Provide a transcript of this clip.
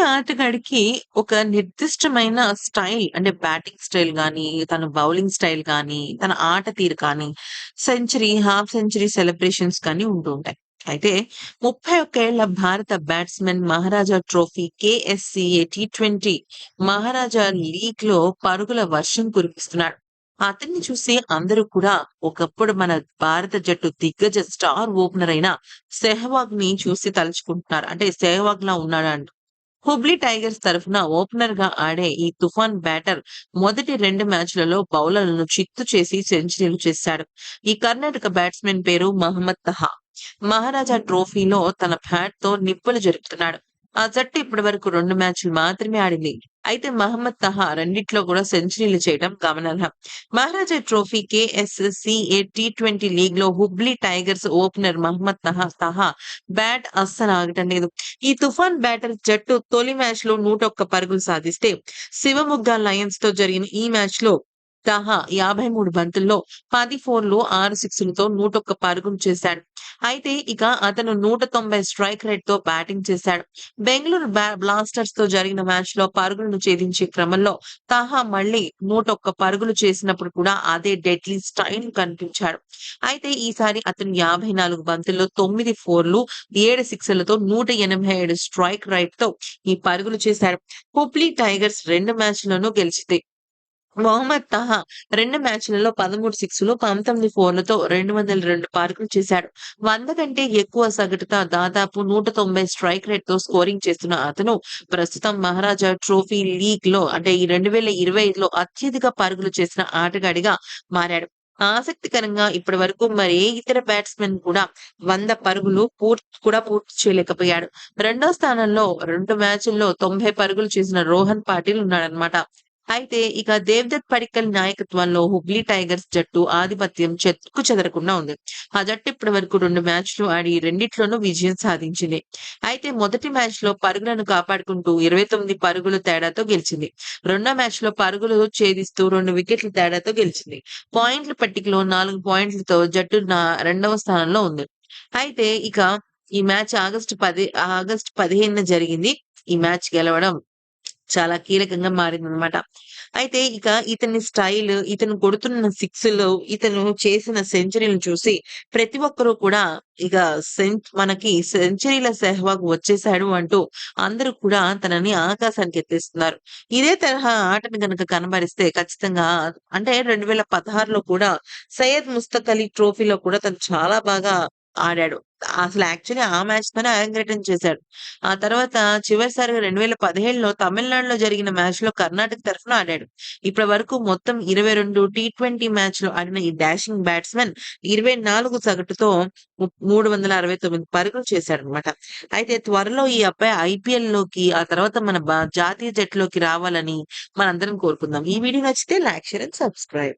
ఆటగాడికి ఒక నిర్దిష్టమైన స్టైల్ అంటే బ్యాటింగ్ స్టైల్ కానీ తన బౌలింగ్ స్టైల్ కానీ, తన ఆట తీరు కానీ, సెంచరీ, హాఫ్ సెంచరీ సెలబ్రేషన్స్ కానీ ఉంటూ ఉంటాయి. అయితే 31 ఏళ్ళ భారత batsmen Maharaja trophy KSCA T twenty Maharaja లీగ్లో పరుగుల వర్షం కురిపిస్తున్నాడు. అతన్ని చూసి అందరూ కూడా ఒకప్పుడు మన భారత జట్టు దిగ్గజ స్టార్ ఓపెనర్ అయిన సెహ్వాగ్ని చూసి తలుచుకుంటున్నారు. అంటే సెహ్వాగ్‌లా ఉన్నాడు అంటూ. హుబ్లీ టైగర్స్ తరఫున ఓపెనర్గా ఆడే ఈ తుఫాన్ బ్యాటర్ మొదటి రెండు మ్యాచ్‌లలో బౌలర్లను చిత్తు చేసి సెంచరీలు చేశాడు. ఈ కర్ణాటక బ్యాట్స్మెన్ పేరు మహమ్మద్ తహా. మహారాజా ట్రోఫీలో తన బ్యాట్‌తో నిప్పులు జరుపుతున్నాడు. ఆ జట్టు ఇప్పటివరకు 2 మ్యాచ్‌లు మాత్రమే ఆడింది. అయితే మహమ్మద్ తహా రెండిట్లో కూడా సెంచరీలు చేయడం గమనార్హం. Maharaja trophy KSCA T twenty లీగ్లో Hubli tigers opener Mohammed Taha Taha bat అస్సలు ఆగటం లేదు. ఈ తుఫాన్ బ్యాటర్ జట్టు తొలి మ్యాచ్లో నూట ఒక్క పరుగులు సాధిస్తే శివముగ్గ లయన్స్తో జరిగిన ఈ మ్యాచ్లో తహా యాభై మూడు బంతుల్లో పది ఫోర్లు, 6 సిక్సులతో 101 పరుగులు చేశాడు. అయితే ఇక అతను 190 స్ట్రైక్ రేట్‌తో బ్యాటింగ్ చేశాడు. బెంగళూరు బ్లాస్టర్స్తో జరిగిన మ్యాచ్లో పరుగులను ఛేదించే క్రమంలో తహా మళ్ళీ 101 పరుగులు చేసినప్పుడు కూడా అదే డెడ్లీ స్టైల్ కనిపించాడు. అయితే ఈసారి అతను 54 బంతుల్లో తొమ్మిది ఫోర్లు, ఏడు సిక్స్లతో నూట ఎనభై ఏడు స్ట్రైక్ రేట్‌తో ఈ పరుగులు చేశాడు. హుబ్లీ టైగర్స్ రెండు మ్యాచ్‌లను గెలిచింది. మొహమ్మద్ తహా రెండు మ్యాచ్‌లలో 13 సిక్సులు, 19 ఫోర్లతో 202 పరుగులు చేశాడు. వంద కంటే ఎక్కువ సగటుతో దాదాపు 190 స్ట్రైక్ రేట్‌తో స్కోరింగ్ చేస్తున్న అతను ప్రస్తుతం మహారాజా ట్రోఫీ లీగ్‌లో అంటే ఈ 2025లో అత్యధిక పరుగులు చేసిన ఆటగాడిగా మారాడు. ఆసక్తికరంగా ఇప్పటి వరకు మరి ఏ ఇతర బ్యాట్స్మెన్ కూడా వంద పరుగులు పూర్తి కూడా పూర్తి చేయలేకపోయాడు. రెండో స్థానంలో రెండు మ్యాచ్‌ల్లో 90 పరుగులు చేసిన రోహన్ పాటిల్ ఉన్నాడనమాట అయితే ఇక దేవ్‌దత్ పడిక్కల్ నాయకత్వంలో హుగ్లీ టైగర్స్ జట్టు ఆధిపత్యం చెక్కు చెదరకుండా ఉంది. ఆ జట్టు ఇప్పటి వరకు రెండు మ్యాచ్‌లు ఆడి రెండిట్లోనూ విజయం సాధించింది. అయితే మొదటి మ్యాచ్లో పరుగులను కాపాడుకుంటూ 29 పరుగుల తేడాతో గెలిచింది. రెండో మ్యాచ్‌లో పరుగులు ఛేదిస్తూ రెండు వికెట్ల తేడాతో గెలిచింది. పాయింట్ల పట్టికలో నాలుగు పాయింట్లతో జట్టు నా రెండవ స్థానంలో ఉంది. అయితే ఇక ఈ మ్యాచ్ ఆగస్టు పది ఆగస్టు 15న జరిగింది. ఈ మ్యాచ్ గెలవడం చాలా కీలకంగా మారిందనమాట అయితే ఇక ఇతని స్టైల్, ఇతను కొడుతున్న సిక్స్లో ఇతను చేసిన సెంచరీలను చూసి ప్రతి ఒక్కరు కూడా ఇక సెం మనకి సెంచరీల సెహ్వాగ్ వచ్చేసాడు అంటూ అందరూ కూడా తనని ఆకాశానికి ఎత్తేస్తున్నారు. ఇదే తరహా ఆటను కనుక కనబరిస్తే ఖచ్చితంగా అంటే 2016లో కూడా సయ్యద్ ముస్తక్ అలీ ట్రోఫీలో కూడా తను చాలా బాగా ఆడాడు. అసలు యాక్చువల్లీ ఆ మ్యాచ్‌తోనే అరంగేట్రం చేశాడు. ఆ తర్వాత చివరిసారిగా 2017లో తమిళనాడులో జరిగిన మ్యాచ్‌లో కర్ణాటక తరఫున ఆడాడు. ఇప్పటి వరకు మొత్తం 22 టీ20 మ్యాచ్‌లు ఆడిన ఈ డాషింగ్ బ్యాట్స్‌మన్ 24 సగటుతో ము 369 పరుగులు చేశాడన్నమాట. అయితే త్వరలో ఈ అబ్బాయి ఐపీఎల్‌లోకి ఆ తర్వాత మన బ జాతీయ జట్టులోకి రావాలని మనందరం కోరుకుందాం. ఈ వీడియో నచ్చితే లైక్, షేర్ అండ్ సబ్స్క్రైబ్.